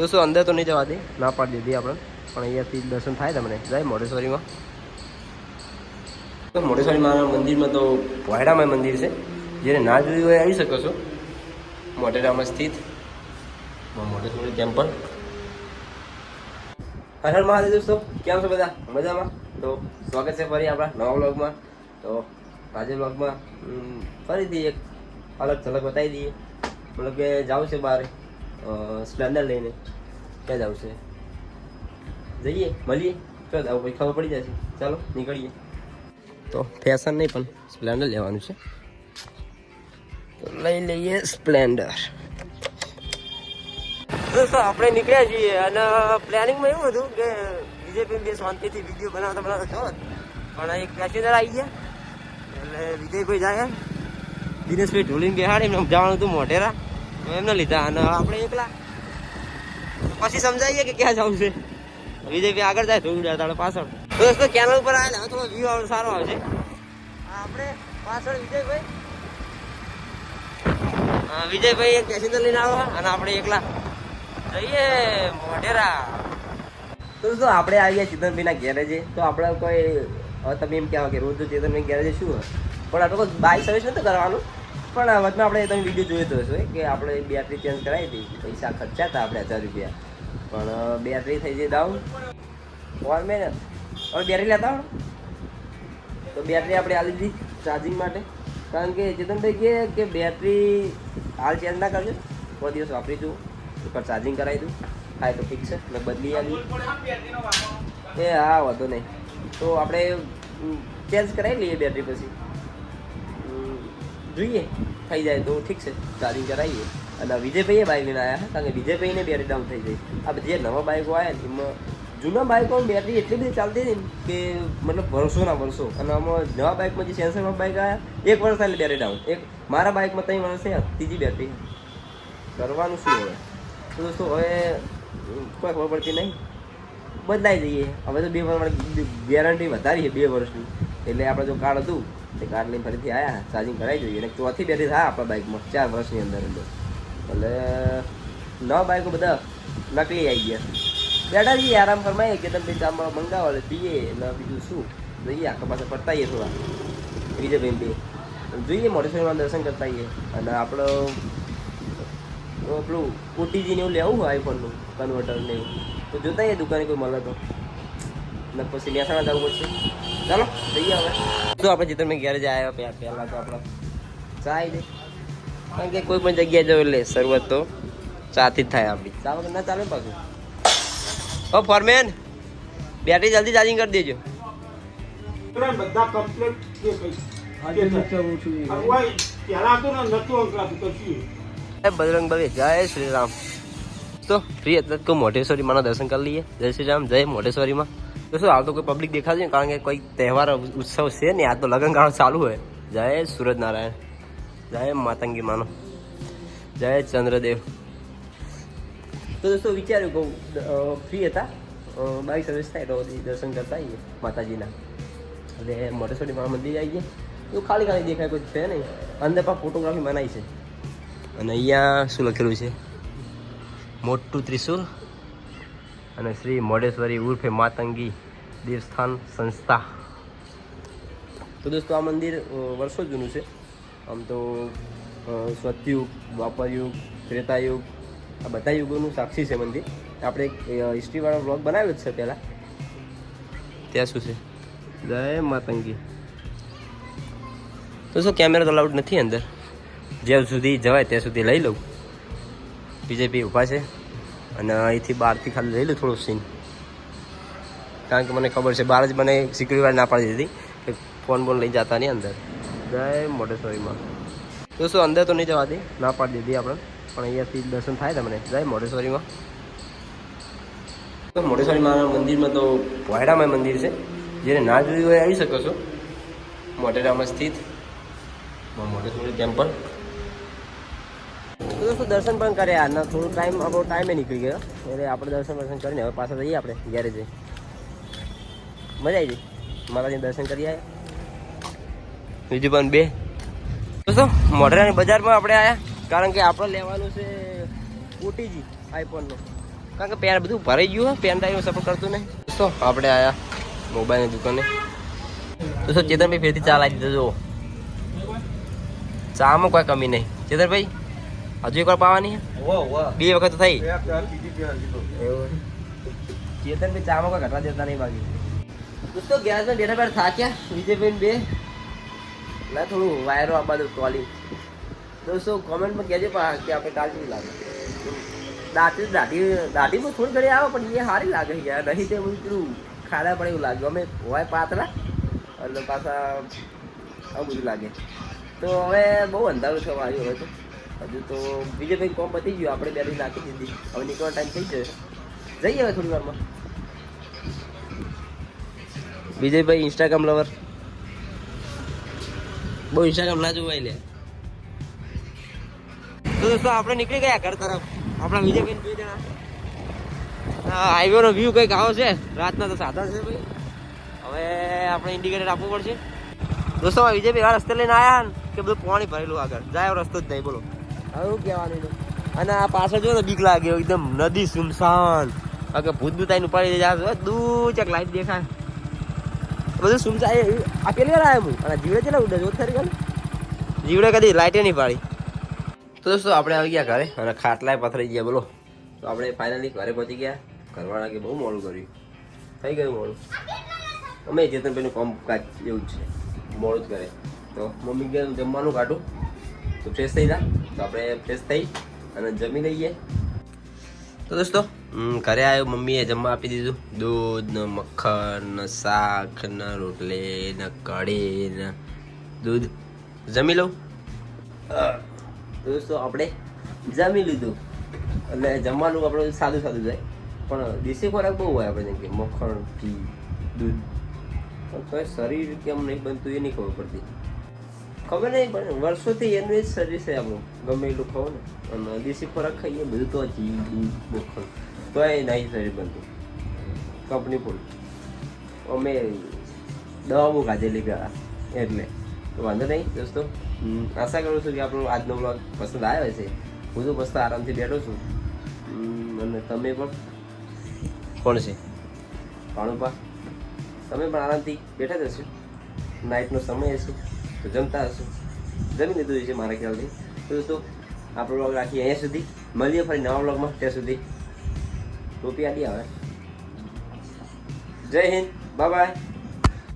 દોસ્તો અંદર તો નહીં જવા દે? ના પાડી દીધી આપણે. પણ અહીંયાથી દર્શન થાય તમને. જાય મોઢેશ્વરીમાં. તો મોઢેશ્વરી માના મંદિરમાં તો વાયડામાં મંદિર છે. જેને ના જોયું હોય આવી શકો છો. મોઢેરામાં સ્થિત. મોઢેશ્વરી ટેમ્પલ. હર હર મહાદેવ દોસ્તો, કેમ છો બધા? મજામાં? તો સ્વાગત છે ફરી આપણા નવા બ્લોગમાં તો આજે બ્લોગમાં ફરીથી એક અલગ ઝલક બતાવી દઈએ. મતલબ કે જાવું છે બહાર. સ્પ્લેન્ડર લઈને. ક્યાં જવું છે? જઈએ, મળીએ. ક્યાં જવું પછી ખબર પડી જશે. ચાલો, નીકળીએ. તો ફેશન નહીં, પણ સ્પ્લેન્ડર લેવાનું છે. તો લઈ લઈએ સ્પ્લેન્ડર. આપણે નીકળ્યા છીએ અને પ્લાનિંગમાં એવું હતું કે વિજયભાઈ બે શાંતિથી વીડિયો બનાવતા બનાવતા છો પણ એક પેસેન્જર આવી ગયા. એટલે વિજયભાઈ જાય દિનેશભાઈ ઢોલીને બેહાડ, એમને જવાનું હતું મોઢેરા. એમને લીધા અને આપણે એકલા. પછી સમજાવીએ કે ક્યાં જવું છે. વિજયભાઈ આગળ જાય થોડું જાય પાછળ. દોસ્તો ચેનલ ઉપર આવેલા થોડો વ્યૂ સારો આવશે આપણે પાછળ વિજયભાઈ વિજયભાઈ એક પેસેન્જર લઈને આવો અને આપણે એકલા. જઈએ, મોઢેરા. દોસ્તો, આપણે આવી ગયા ચેતનભાઈના ગેરેજે. તો આપણે કોઈ તમે એમ કહેવા કે રોજ ચેતનભાઈ ગેરેજે શું હોય? પણ આપણે કોઈ બાઇક સર્વિસ નથી કરવાનું? પણ વચમાં આપણે તમે વીડિયો જોયો તો હશે કે આપણે બેટરી ચેન્જ કરાવી હતી. પૈસા ખર્ચ્યા હતા આપણે હજાર રૂપિયા. પણ બેટરી થઈ જાય ડાઉન ફોન મેં હવે બેટરી લેતા આવડો તો બેટરી આપણે આ લીધી ચાર્જિંગ માટે. કારણ કે ચેતનભાઈ કહે કે બેટરી હાલ ચેન્જ ના કરજો. થોડા દિવસ વાપરી જુઓ. ઉપર ચાર્જિંગ કરાવી દઉં. હા તો ઠીક છે. મેં બદલી આવી એ, હા, વાંધો નહીં. તો આપણે ચેન્જ કરાવી લઈએ બેટરી પછી. જોઈએ. થઈ જાય તો ઠીક છે. ચાર્જિંગ કરાવીએ અને વિજયભાઈએ બાઇક લઈને આવ્યા કારણ કે વિજયભાઈને બેટરી ડાઉન થઈ જાય આ બધી નવા બાઇકો આવ્યા ને, એમાં જૂના બાઇકોમાં બેટરી એટલી બધી ચાલતી હતી કે મતલબ વર્ષોના વર્ષો. અને આમાં નવા બાઇકમાં જે સેન્સરમાં બાઇક આવ્યા એક વર્ષ એટલે બેટરી ડાઉન એક મારા બાઇકમાં ત્રણ વર્ષ થયા, ત્રીજી બેટરી કરવાનું શું હવે? તો દોસ્તો, હવે કોઈ ખબર પડતી નહીં. બદલાઈ જઈએ. હવે તો બે વર્ષ ગેરંટી વધારી છે, બે વર્ષની. એટલે આપણે જો કાર્ડ હતું તે કાર લઈને ફરીથી આવ્યા ચાર્જિંગ કરાવી જોઈએ અને ચોથી બેટરી થાય આપણા બાઇકમાં ચાર વર્ષની અંદર અંદર. એટલે નવા બાઇકો બધા નકલી આવી ગયા. બેઠા જઈએ આરામ ફરમાઈએ કે તમે ચામાં મંગાવો એટલે પીએ. એટલે બીજું શું? જઈએ, આખા પાસે ફરતા આવીએ થોડા. વિજયભાઈ બે. જોઈએ, મોટેશ્વરમાં દર્શન કરતા આવીએ અને આપણો પેલું ઓટીજીને એવું લેવું હોય આઈફોનનું કન્વર્ટર ને એવું. તો જોતા આવીએ દુકાને કોઈ મળે તો. ને પછી મહેસાણા જવું પડશે. ચાલો, જઈએ હવે. તો આપણે ચિત્રમાં ઘેર જાય આવ્યા પહેલા તો આપણે ચા આવી કારણ કે કોઈ પણ જગ્યાએ જવું એટલે શરૂઆત તો ચાથી જ થાય આપણી. ચા વગર ના ચાલે પાછું. ઓ ફોરમેન બેટરી જલ્દી ચાર્જિંગ કરી દેજો. બધા કમ્પ્લેટ કશું જય બજરંગ શ્રી રામ. તો ફ્રી એટલે તો મોઢેશ્વરી માના દર્શન કરી લઈએ. જય શ્રી રામ જય મોઢેશ્વરીમાં. તો શું, હાલ તો કોઈ પબ્લિક દેખાતી નહીં, કારણ કે કોઈ તહેવાર, ઉત્સવ છે ને આ તો લગ્નગાળો ચાલુ હોય. જય સૂરજ નારાયણ જય માતંગી માનો. જય ચંદ્રદેવ. તો દોસ્તો, વિચાર્યું કહું ફ્રી હતા. બાઈક સર્વિસ થાય, તો દર્શન કરતા આવીએ, માતાજીના. એટલે મોટેશ્વરી માના મંદિર આવીએ. એવું ખાલી ખાલી દેખાય, કોઈ છે નહીં. અંદર પણ ફોટોગ્રાફી મનાય છે. અને અહીંયા શું લખેલું છે? મોટું ત્રિશુલ અને શ્રી મોઢેશ્વરી ઉર્ફે માતંગી દેવસ્થાન સંસ્થા. તો દોસ્તો આ મંદિર વર્ષો જૂનું છે. આમ તો સતયુગ દ્વાપરયુગ ત્રેતાયુગ આ બધા યુગોનું સાક્ષી છે મંદિર. આપણે એક હિસ્ટ્રીવાળો બ્લોગ બનાવેલો જ છે પહેલાં. ત્યાં શું છે? જય માતંગી. તો શું કેમેરા તો અલાઉડ નથી અંદર? જ્યાં સુધી જવાય ત્યાં સુધી લઈ લઉં. બીજેપી ઊભા છે. અને અહીંથી બહારથી ખાલી લઈ લઉં થોડું સીન કારણ કે મને ખબર છે, બહાર જ મને સિક્યુરિટી વાળી ના પાડી દીધી કે ફોન બોન લઈ જતા નહીં અંદર. જય મોઢેશ્વરીમાં તો શું અંદર તો નહીં જવાતી, ના પાડી દીધી આપણે. પણ અહીંયાથી દર્શન થાય તમને. જય મોઢેશ્વરીમાં તો મોઢેશ્વરી માના મંદિરમાં તો વાયડામાં મંદિર છે. જેને ના જોયું હોય આવી શકો છો. મોઢેરામાં સ્થિત મોઢેશ્વરી ટેમ્પલ. તો દોસ્તો દર્શન પણ કર્યા. અને થોડું ટાઈમ આપણો ટાઈમે નીકળી ગયો. એટલે આપણે દર્શન દર્શન કરીને હવે પાછા જઈએ આપણે ઘેરે જઈ મજા આવી જઈ માતાજી દર્શન કરી આવ્યા બીજું પણ બે. દોસ્તો, મોઢેરાની બજારમાં આપણે આવ્યા કારણ કે આપણે લેવાનું છે ઓટીજી, આઈફોનનો. કારણ કે પેન બધું ભરાઈ ગયું પેન ડ્રાઈવ સપોર્ટ કરતું નહીં. તો આપણે આવ્યા મોબાઈલની દુકાને. તો શું ચેતનભાઈ ફેરથી ચાલ આવી દીધો, જુઓ. ચામાં કોઈ કમી નહીં. ચેતનભાઈ? હજુ એકવાર પાવાની છે? બે વખત તો થઈ. ચેતન ચેતનભાઈ ચામાં કોઈ ઘટવા દેતા નહીં બાકી. દોસ્તો ગેસમાં બેઠા બેઠા થાક્યા વિજયભાઈ બે. ના થોડું વાયરો આપવા દઉં ટ્રોલી દોસ્તો કોમેન્ટમાં કહેજો પણ કે આપણે કાલ કેવી લાગે. દાંતી દાઢી દાઢીમાં થોડી ઘડી આવે પણ એ સારી લાગે છે યાર. નહીં તે બધું પેલું ખાડા પડે એવું લાગ્યું. અમે હોય પાતળા અને પાછા આવું બધું લાગે. તો હવે બહુ અંધારું થવા આવ્યું હવે તો. હજુ તો બીજે ભાઈ કોમ પતી ગયું. આપણે બે દિવસ નાખી દીધી હવે નીકળવાનો ટાઈમ થઈ જશે જઈએ હવે થોડી વારમાં. વિજયભાઈ ઇન્સ્ટાગ્રામ લવર બહુ ઇન્સ્ટાગ્રામ ના જોવાય લે. તો દોસ્તો, આપણે નીકળી ગયા ઘર તરફ. આપણા વિજયભાઈ બે જણા. હાઈવે નો વ્યૂ કંઈક આવો છે. રાતના તો સાધન છે ભાઈ. હવે આપણે ઇન્ડિકેટર આપવું પડશે. દોસ્તો વિજયભાઈ આ રસ્તે લઈને આવ્યા કે બધું પાણી ભરેલું આગળ. જાય રસ્તો જ નહીં, બોલો. શું કહેવાનું અને આ પાછળ જો ને બીક લાગે એકદમ નદી સુમસાન. કે ભૂત ભૂત પડી જાય દૂર ચક લાઈટ દેખાય. બધું સુમસાન આ પેલી વાર આવ્યો અને જીવડે છે ને ઉડે જોત ખરી ગયો જીવડે કદી લાઈટે નહીં પાડી. તો દોસ્તો, આપણે આવી ગયા ઘરે, અને ખાટલાય પથરાઈ ગયા, બોલો. તો આપણે ફાઇનલી ઘરે પહોંચી ગયા. ઘરવાળા કે બહુ મોડું કર્યું. થઈ ગયું મોડું. અમે જેતનભાઈનું કામ કાજ એવું જ છે. મોડું જ કરે. તો મમ્મી કે જમવાનું કાઢું. તો ફ્રેશ થઈ જા. તો આપણે ફ્રેશ થઈ અને જમી લઈએ. તો દોસ્તો ઘરે આવ્યો મમ્મીએ જમવા આપી દીધું. દૂધ ને મખણ ને શાક ને રોટલી ને કઢી ને દૂધ. જમી લઉં? દોસ્તો આપણે જમી લીધું. અને જમવાનું આપણે સાદું સાદું જાય. પણ દેશી ખોરાક બહુ હોય આપણે જેમ કે મખણ ઘી દૂધ. પણ શરીર કેમ નહીં બનતું એ નહીં ખબર પડતી. ખબર નહીં પણ વર્ષોથી એનું એ જ શરીર છે આપણું ગમે એટલું ખાવ ને અને દેશી ખોરાક ખાઈએ બધું તો ઘી દૂધ મક્ખણ તોય નહીં શરીર બનતું. Company full. અમે દવાઓ ખાધેલી ગયા એટલે તો વાંધો નહીં દોસ્તો. આશા કરું છું કે આપણો આજનો બ્લોગ પસંદ આવ્યો છે હું તો મસ્ત આરામથી બેઠો છું. અને તમે પણ? કોણ છે? પાણુપા તમે પણ આરામથી બેઠા જ હશો. નાઇટનો સમય હશે. તો જમતા હશો. જમી લીધું છે મારા ખ્યાલથી. તો દોસ્તો, આપણો બ્લોગ રાખીએ અહીંયા સુધી. મળીએ ફરી નવા બ્લોગમાં ત્યાં સુધી. ટોપી આડી આવે. જય હિન્દ. બાય